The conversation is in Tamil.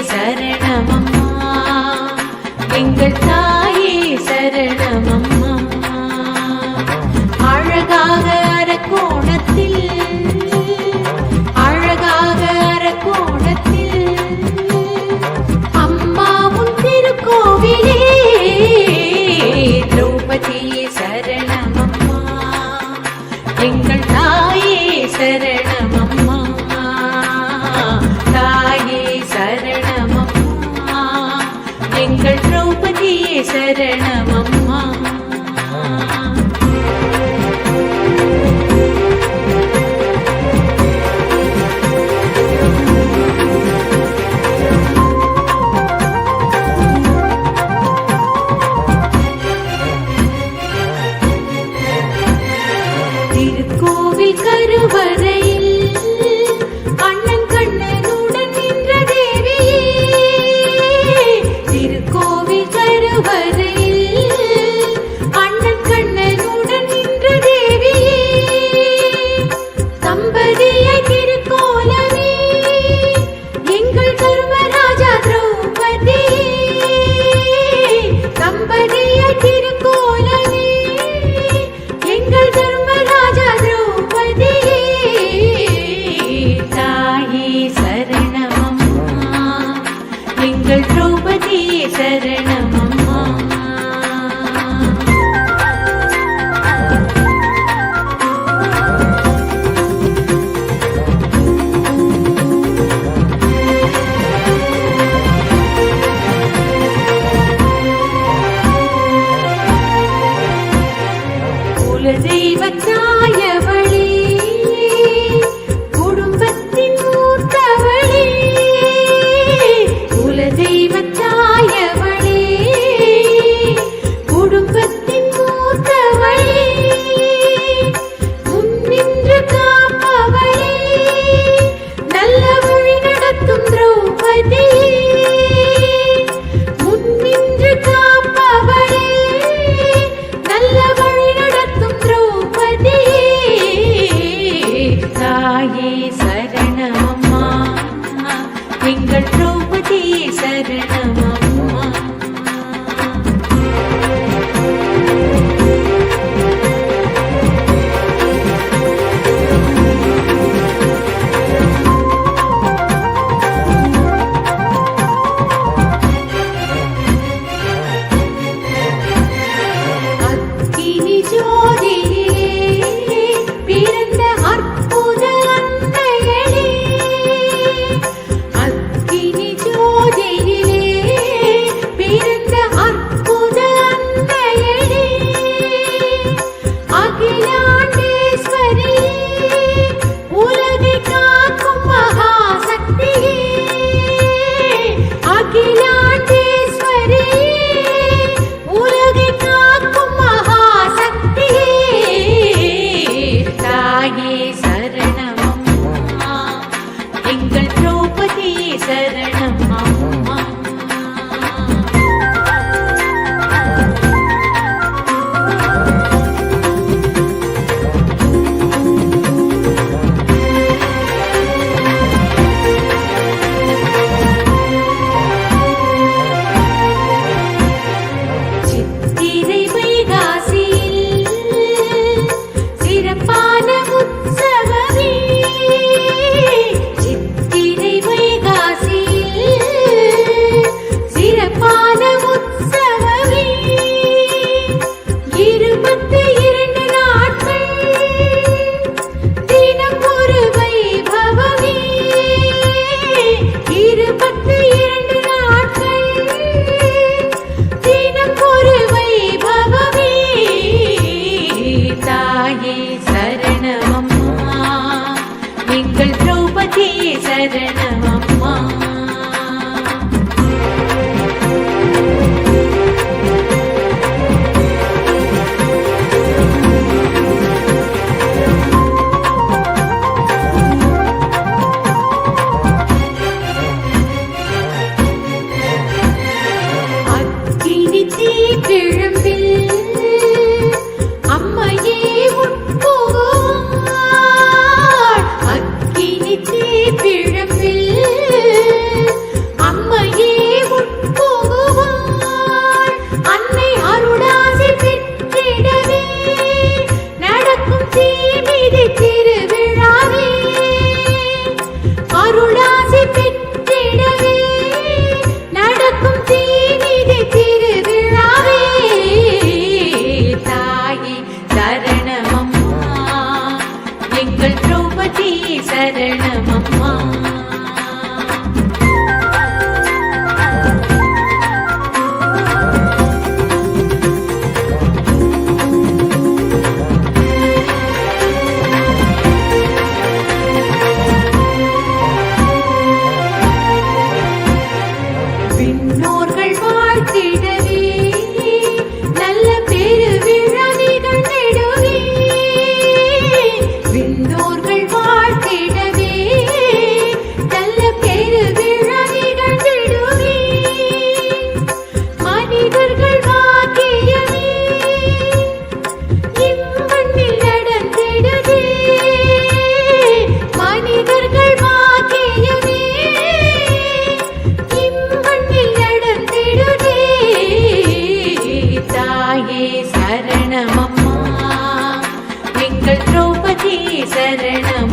சரணமம்மா. எங்கள் தாயே சரணம் ശരണമം சரணமம்மா எங்கள் திரௌபதி சரணமம்மா நூர்கள் శరణం